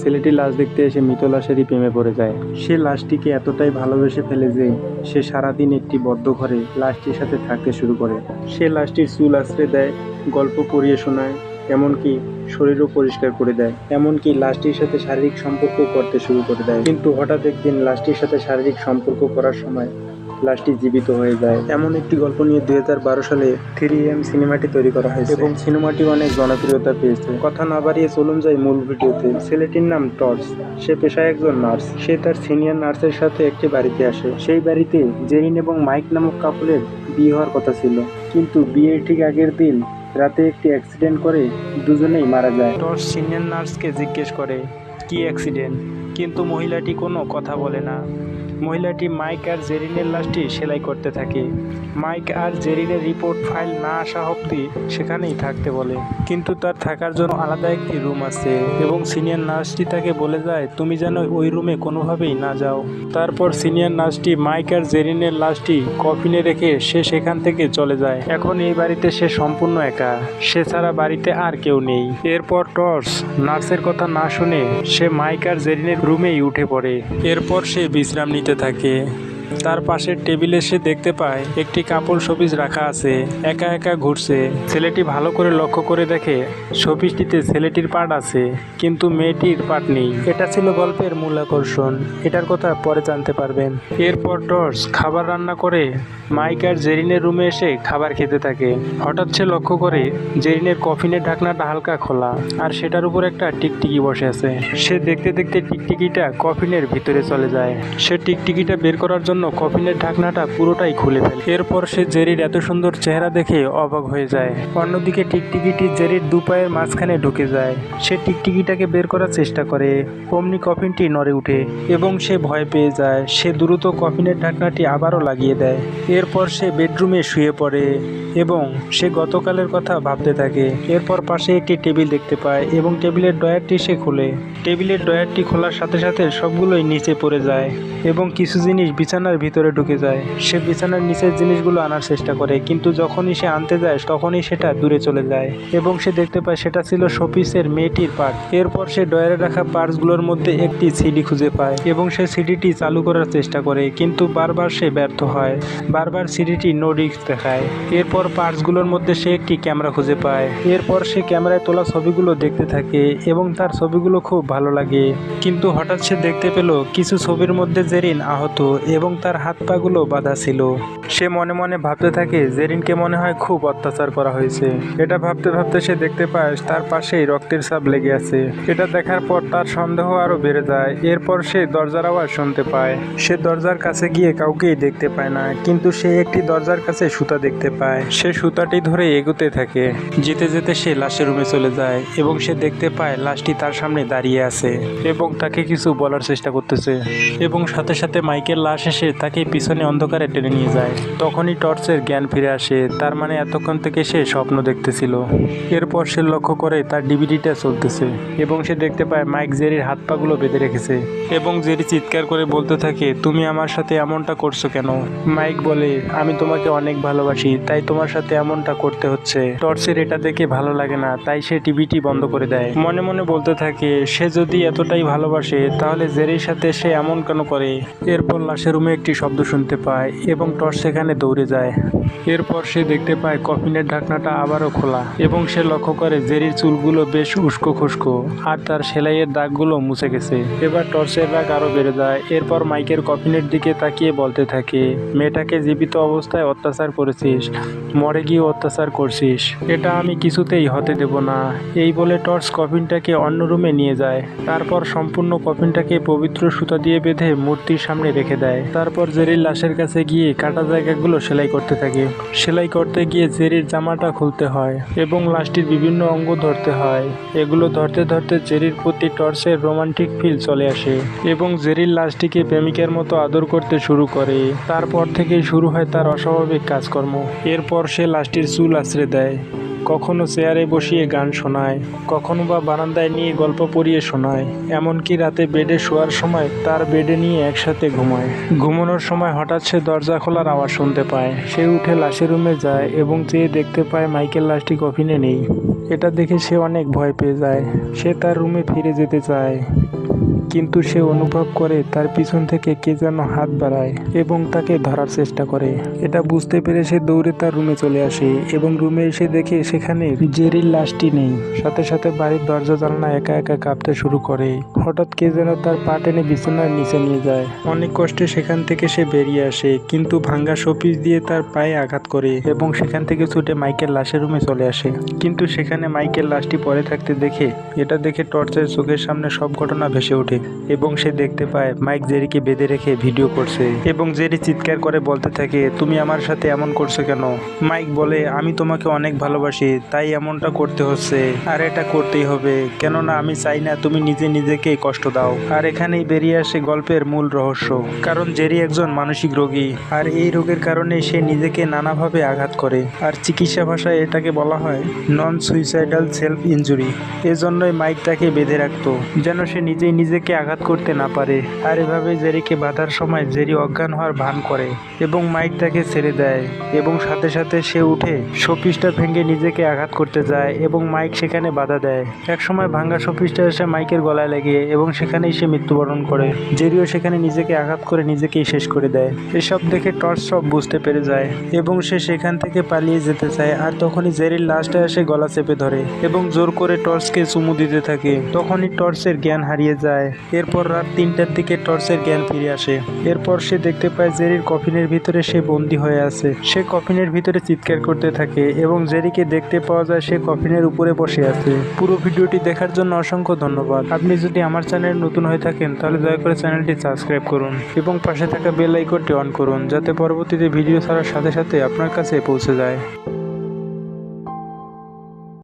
ছেলেটি লাশ দেখতে এসে মৃত লাশেরই প্রেমে পড়ে যায়। সে লাশটিকে এতটাই ভালোবেসে ফেলে যে সে সারাদিন একটি বদ্ধ ঘরে লাশটির সাথে থাকতে শুরু করে। সে লাশটির চুল আশ্রে দেয়, গল্প পড়িয়ে শোনায়, এমনকি শরীরও পরিষ্কার করে দেয়। এমনকি লাশটির সাথে শারীরিক সম্পর্ক করতে শুরু করে দেয়। কিন্তু হঠাৎ একদিন লাশটির সাথে শারীরিক সম্পর্ক করার সময় লাশটি জীবিত হয়ে যায়। এমন একটি গল্প নিয়ে দু হাজার বারো সালে থ্রি এম সিনেমাটি তৈরি করা হয়েছে। এবং সিনেমাটি অনেক জনপ্রিয়তা পেয়েছে। কথা না বাড়িয়ে চলুন যাই মূল ভিডিওতে। ছেলেটির নাম টর্চ। সে পেশায় একজন নার্স। সে তার সিনিয়র নার্সের সাথে একটি বাড়িতে আসে। সেই বাড়িতে জেরিন এবং মাইক নামক কাপলের বিয়ে হওয়ার কথা ছিল। কিন্তু বিয়ের ঠিক আগের দিন রাতে একটি অ্যাক্সিডেন্ট করে দুজনেই মারা যায়। টর্চ সিনিয়র নার্সকে জিজ্ঞেস করে কি অ্যাক্সিডেন্ট? কিন্তু মহিলাটি কোনো কথা বলে না। মহিলাটি মাইক আর জেরিনের লাশটি সেলাই করতে থাকে। মাইক আর জেরিনের রিপোর্ট ফাইল না আসা অবধি সেখানেই থাকতে বলে। কিন্তু তার থাকার জন্য আলাদা একটি রুম আছে এবং সিনিয়র নার্সটি তাকে বলে যায়, তুমি যেন ওই রুমে কোনোভাবেই না যাও। তারপর সিনিয়র নার্সটি মাইক আর জেরিনের লাশটি কফিনে রেখে সে সেখান থেকে চলে যায়। এখন এই বাড়িতে সে সম্পূর্ণ একা। সে ছাড়া বাড়িতে আর কেউ নেই। এরপর টর্চ নার্সের কথা না শুনে সে মাইক আর জেরিনের রুমেই উঠে পড়ে। এরপর সে বিশ্রাম নিতে থাকে তার পাশের টেবিলে সে দেখতে পায়, একটি কাপড় শোপিস রাখা আছে, একা একা ঘুরছে। ছেলেটি ভালো করে লক্ষ্য করে দেখে শোপিসটিতে ছেলেটির পাট আছে, কিন্তু মেয়েটির পাট নেই। এটা ছিল গল্পের মূল আকর্ষণ। এটার কথা পরে জানতে পারবেন। এরপর টর্চ খাবার রান্না করে, মাইক আর জেরিনের রুমে এসে খাবার খেতে থাকে। হঠাৎ সে লক্ষ্য করে, জেরিনের কফিনের ঢাকনাটা হালকা খোলা, আর সেটার উপর একটা টিকটিকি বসে আছে। সে দেখতে দেখতে টিকটিকিটা কফিনের ভিতরে চলে যায়। সে টিকটিকিটা বের করার জন্য কফিনের ঢাকনাটা পুরোটাই খুলে ফেলে। এরপর সে জেরির এত সুন্দর চেহারা দেখে অবাক হয়ে যায়। অন্যদিকে টিকটিকিটি জেরির দু পায়ের মাঝখানে ঢুকে যায়। সে টিকটিকিটাকে বের করার চেষ্টা করে। অমনি কফিনটি নড়ে উঠে এবং সে ভয় পেয়ে যায়। সে দ্রুত কফিনের ঢাকনাটি আবারও লাগিয়ে দেয়। এরপর সে বেডরুমে শুয়ে পড়ে এবং সে গতকালের কথা ভাবতে থাকে। এরপর পাশে একটি টেবিল দেখতে পায় এবং টেবিলের ডয়ারটি সে খোলে। টেবিলের ডয়ারটি খোলার সাথে সাথে সবগুলোই নিচে পড়ে যায় এবং কিছু জিনিস বিছানার ভিতরে ঢুকে যায়। সে বিছানার নিচের জিনিসগুলো আনার চেষ্টা করে, কিন্তু যখনই সে আনতে যায়, তখনই সেটা দূরে চলে যায় এবং সে দেখতে পায় সেটা ছিল শোপিসের মেয়েটির পার্ট। এরপর সে ডয়ারে রাখা পার্টসগুলোর মধ্যে একটি সিডি খুঁজে পায় এবং সে সিডিটি চালু করার চেষ্টা করে, কিন্তু বারবার সে ব্যর্থ হয়। বারবার সিডিটি নো রিস্ক দেখায়। এরপর পার্টসগুলোর মধ্যে সে একটি ক্যামেরা খুঁজে পায়। এরপর সে ক্যামেরায় তোলা ছবিগুলো দেখতে থাকে এবং তার ছবিগুলো খুব ভালো লাগে। কিন্তু হঠাৎ সে দেখতে পেল কিছু ছবির মধ্যে জেরিন আহত এবং তার হাত পাগুলো বাঁধা ছিল। সে মনে মনে ভাবতে থাকে, জেরিনকে মনে হয় খুব অত্যাচার করা হয়েছে। এটা ভাবতে ভাবতে সে দেখতে পায়, তার পাশেই রক্তের ছাপ লেগে আছে। এটা দেখার পর তার সন্দেহ আরও বেড়ে যায়। এরপর সে দরজার আওয়াজ শুনতে পায়। সে দরজার কাছে গিয়ে কাউকেই দেখতে পায় না, কিন্তু সে একটি দরজার কাছে সুতা দেখতে পায়। সে সুতাটি ধরে এগোতে থাকে। যেতে যেতে সে লাশের রুমে চলে যায় এবং সে দেখতে পায়, লাশটি তার সামনে দাঁড়িয়ে আছে এবং তাকে কিছু বলার চেষ্টা করতেছে। এবং সাথে সাথে মাইকেল লাশ এসে তাকে পিছনে অন্ধকারে টেনে নিয়ে যায়। তখনই টর্চের জ্ঞান ফিরে আসে, তার মানে এতক্ষণ থেকে সে স্বপ্ন দেখতেছিল। এরপর সে লক্ষ্য করে তার ডিভিডিটা চলতেছে এবং সে দেখতে পায় মাইক জেরির হাত পাগুলো বেঁধে রেখেছে এবং জেরি চিৎকার করে বলতে থাকে, তুমি আমার সাথে এমনটা করছ কেন? মাইক বলে, আমি তোমাকে অনেক ভালোবাসি, তাই তোমার সাথে এমনটা করতে হচ্ছে। টর্চের এটা দেখে ভালো লাগে না, তাই সে টিভিটি বন্ধ করে দেয়। মনে মনে বলতে থাকে, সে যদি এতটাই ভালোবাসে, তাহলে জেরির সাথে সে এমন কেন করে? এরপর লাশের রুমে একটি শব্দ শুনতে পায় এবং টর্চ সেখানে দৌড়ে যায়। এরপর সে দেখতে পায় কফিনের ঢাকনাটা আবারও খোলা এবং সে লক্ষ্য করে জেরির চুলগুলো বেশ উস্কো খুস্কো আর তার সেলাইয়ের দাগগুলো মুছে গেছে। এবার টর্চের রাগ আরও বেড়ে যায়। এরপর মাইকের কফিনের দিকে তাকিয়ে বলতে থাকে, মেয়েটাকে জীবিত অবস্থায় অত্যাচার করেছিস, মরে গিয়ে অত্যাচার করছিস। এটা আমি কিছুতেই হতে দেব না। এই বলে টর্চ কফিনটাকে অন্য রুমে নিয়ে যায়। তারপর সম্পূর্ণ কফিনটাকে পবিত্র সুতা দিয়ে বেঁধে মূর্তির সামনে রেখে দেয়। তারপর জেরির লাশের কাছে গিয়ে কাটা জায়গাগুলো সেলাই করতে থাকে। সেলাই করতে গিয়ে জেরির জামাটা খুলতে হয় এবং লাশটির বিভিন্ন অঙ্গ ধরতে হয়। এগুলো ধরতে ধরতে জেরির প্রতি টর্চের রোমান্টিক ফিল চলে আসে এবং জেরির লাশটিকে প্রেমিকের মতো আদর করতে শুরু করে। তারপর থেকেই শুরু হয় তার অস্বাভাবিক কাজকর্ম। এরপর সে লাশটির চুল আশ্রে দেয়। কখনো চেয়ারে বসিয়ে গান শোনায়, কখনো বা বারান্দায় নিয়ে গল্প পড়িয়ে শোনায়, এমনকি রাতে বেডে শোয়ার সময় তার বেডে নিয়ে একসাথে ঘুমায়। ঘুমানোর সময় হঠাৎ সে দরজা খোলার আওয়াজ শুনতে পায়। সে উঠে লাশের রুমে যায় এবং চেয়ে দেখতে পায় মাইকেল লাশটি কফিনে নেই। এটা দেখে সে অনেক ভয় পেয়ে যায়। সে তার রুমে ফিরে যেতে চায়। কিন্তু সে অনুভব করে তার পিছন থেকে কে যেন হাত বাড়ায় এবং তাকে ধরার চেষ্টা করে। এটা বুঝতে পেরে সে দৌড়ে তার রুমে চলে আসে এবং রুমে এসে দেখে সেখানে জেরির লাশটি নেই। সাথে সাথে বাড়ির দরজা জানলা একা একা কাঁপতে শুরু করে। হঠাৎ কে যেন তার পা টেনে বিছানার নিচে নিয়ে যায়। অনেক কষ্টে সেখান থেকে সে বেরিয়ে আসে, কিন্তু ভাঙ্গা শোপিস দিয়ে তার পায়ে আঘাত করে এবং সেখান থেকে ছুটে মাইকেল লাশের রুমে চলে আসে। কিন্তু সেখানে মাইকেল লাশটি পরে থাকতে দেখে, এটা দেখে টর্চের চোখের সামনে সব ঘটনা ভেসে ওঠে। এবং সে দেখতে পায় মাইক জেরিকে বেঁধে রেখে ভিডিও করছে এবং জেরি চিৎকার করে বলতে থাকে, তুমি আমার সাথে এমন করছ কেন? মাইক বলে, আমি তোমাকে অনেক ভালোবাসি, তাই এমনটা করতে হচ্ছে। আর এটা করতেই হবে। কেননা আমি চাই না তুমি নিজে নিজেকে কষ্ট দাও। আর এখানেই বেরিয়ে আসে গল্পের মূল রহস্য। কারণ জেরি একজন মানসিক রোগী, আর এই রোগের কারণে সে নিজেকে নানাভাবে আঘাত করে। আর চিকিৎসা ভাষায় এটাকে বলা হয় নন সুইসাইডাল সেলফ ইঞ্জুরি এজন্যই মাইক তাকে বেঁধে রাখতো, যেন সে নিজেই নিজেকে আঘাত করতে না পারে। আর এভাবে জেরিকে বাঁধার সময় জেরি অজ্ঞান হওয়ার ভান করে এবং মাইক তাকে ছেড়ে দেয় এবং সাথে সাথে সে উঠে শোপিসটা ভেঙে নিজেকে আঘাত করতে যায় এবং মাইক সেখানে বাধা দেয়। একসময় ভাঙ্গা শোপিসটা এসে মাইকের গলায় লেগে এবং সেখানেই সে মৃত্যুবরণ করে। জেরিও সেখানে নিজেকে আঘাত করে নিজেকেই শেষ করে দেয়। এসব দেখে টর্চ সব বুঝতে পেরে যায় এবং সে সেখান থেকে পালিয়ে যেতে চায় আর তখনই জেরির লাশটা এসে গলা চেপে ধরে এবং জোর করে টর্চকে চুমু দিতে থাকে। তখনই টর্চের জ্ঞান হারিয়ে যায়। এরপর রাত তিনটার দিকে টর্চের জ্ঞান ফিরে আসে। এরপর সে দেখতে পায় জেরির কফিনের ভিতরে সে বন্দি হয়ে আছে। সে কফিনের ভিতরে চিৎকার করতে থাকে এবং জেরিকে দেখতে পাওয়া যায় সে কফিনের উপরে বসে আছে। পুরো ভিডিওটি দেখার জন্য অসংখ্য ধন্যবাদ। আপনি যদি আমার চ্যানেল নতুন হয়ে থাকেন, তাহলে দয়া করে চ্যানেলটি সাবস্ক্রাইব করুন এবং পাশে থাকা বেল আইকনটি অন করুন, যাতে পরবর্তীতে ভিডিও ছাড়ার সাথে সাথে আপনার কাছে পৌঁছে যায়।